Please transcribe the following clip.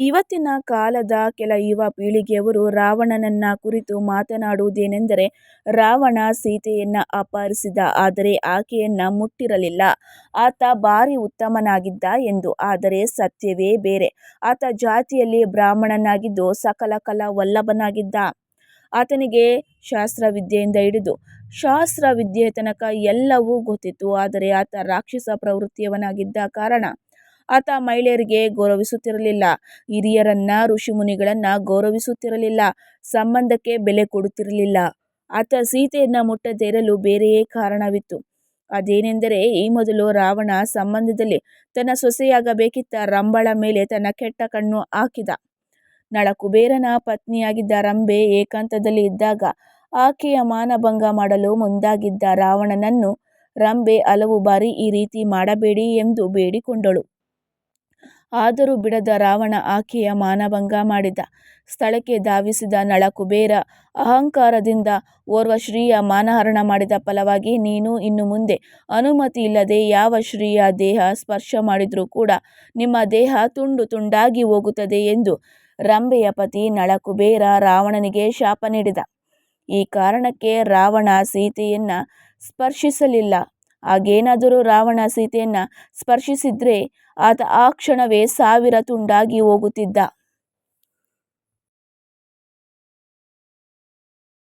ಇವತ್ತಿನ ಕಾಲದ ಕೆಲ ಯುವ ಪೀಳಿಗೆಯವರು ರಾವಣನನ್ನ ಕುರಿತು ಮಾತನಾಡುವುದೇನೆಂದರೆ, ರಾವಣ ಸೀತೆಯನ್ನ ಅಪಹರಿಸಿದ, ಆದರೆ ಆಕೆಯನ್ನ ಮುಟ್ಟಿರಲಿಲ್ಲ. ಆತ ಭಾರಿ ಉತ್ತಮನಾಗಿದ್ದ ಎಂದು, ಆದರೆ ಸತ್ಯವೇ ಬೇರೆ. ಆತ ಜಾತಿಯಲ್ಲಿ ಬ್ರಾಹ್ಮಣನಾಗಿದ್ದು ಸಕಲ ಕಲಾ ವಲ್ಲಭನಾಗಿದ್ದ. ಆತನಿಗೆ ಶಾಸ್ತ್ರವಿದ್ಯೆಯಿಂದ ಹಿಡಿದು ಶಾಸ್ತ್ರವಿದ್ಯೆಯ ತನಕ ಎಲ್ಲವೂ ಗೊತ್ತಿತ್ತು, ಆದರೆ ಆತ ರಾಕ್ಷಸ ಪ್ರವೃತ್ತಿಯವನಾಗಿದ್ದ ಕಾರಣ ಆತ ಮಹಿಳೆಯರಿಗೆ ಗೌರವಿಸುತ್ತಿರಲಿಲ್ಲ. ಹಿರಿಯರನ್ನ, ಋಷಿಮುನಿಗಳನ್ನ ಗೌರವಿಸುತ್ತಿರಲಿಲ್ಲ. ಸಂಬಂಧಕ್ಕೆ ಬೆಲೆ ಕೊಡುತ್ತಿರಲಿಲ್ಲ. ಆತ ಸೀತೆಯನ್ನ ಮುಟ್ಟದೇ ಇರಲು ಬೇರೆಯೇ ಕಾರಣವಿತ್ತು. ಅದೇನೆಂದರೆ, ಈ ಮೊದಲು ರಾವಣ ಸಂಬಂಧದಲ್ಲಿ ತನ್ನ ಸೊಸೆಯಾಗಬೇಕಿದ್ದ ರಂಬಳ ಮೇಲೆ ತನ್ನ ಕೆಟ್ಟ ಕಣ್ಣು ಹಾಕಿದ. ನಳಕುಬೇರನ ಪತ್ನಿಯಾಗಿದ್ದ ರಂಬೆ ಏಕಾಂತದಲ್ಲಿ ಇದ್ದಾಗ ಆಕೆಯ ಮಾನಭಂಗ ಮಾಡಲು ಮುಂದಾಗಿದ್ದ ರಾವಣನನ್ನು, ರಂಬೆ, ಹಲವು ಬಾರಿ ಈ ರೀತಿ ಮಾಡಬೇಡಿ ಎಂದು ಬೇಡಿಕೊಂಡಳು. ಆದರೂ ಬಿಡದ ರಾವಣ ಆಕೆಯ ಮಾನಭಂಗ ಮಾಡಿದ. ಸ್ಥಳಕ್ಕೆ ಧಾವಿಸಿದ ನಳಕುಬೇರ ಅಹಂಕಾರದಿಂದ ಓರ್ವ ಶ್ರೀಯ ಮಾನಹರಣ ಮಾಡಿದ ಫಲವಾಗಿ ನೀನು ಇನ್ನು ಮುಂದೆ ಅನುಮತಿ ಇಲ್ಲದೆ ಯಾವ ಶ್ರೀಯ ದೇಹ ಸ್ಪರ್ಶ ಮಾಡಿದರೂ ಕೂಡ ನಿಮ್ಮ ದೇಹ ತುಂಡು ತುಂಡಾಗಿ ಹೋಗುತ್ತದೆ ಎಂದು ರಂಭೆಯ ಪತಿ ನಳಕುಬೇರ ರಾವಣನಿಗೆ ಶಾಪ ನೀಡಿದ. ಈ ಕಾರಣಕ್ಕೆ ರಾವಣ ಸೀತೆಯನ್ನು ಸ್ಪರ್ಶಿಸಲಿಲ್ಲ. ಹಾಗೇನಾದರೂ ರಾವಣ ಸೀತೆಯನ್ನು ಸ್ಪರ್ಶಿಸಿದರೆ ಆತ ಆ ಕ್ಷಣವೇ ಸಾವಿರ ತುಂಡಾಗಿ ಹೋಗುತ್ತಿದ್ದ.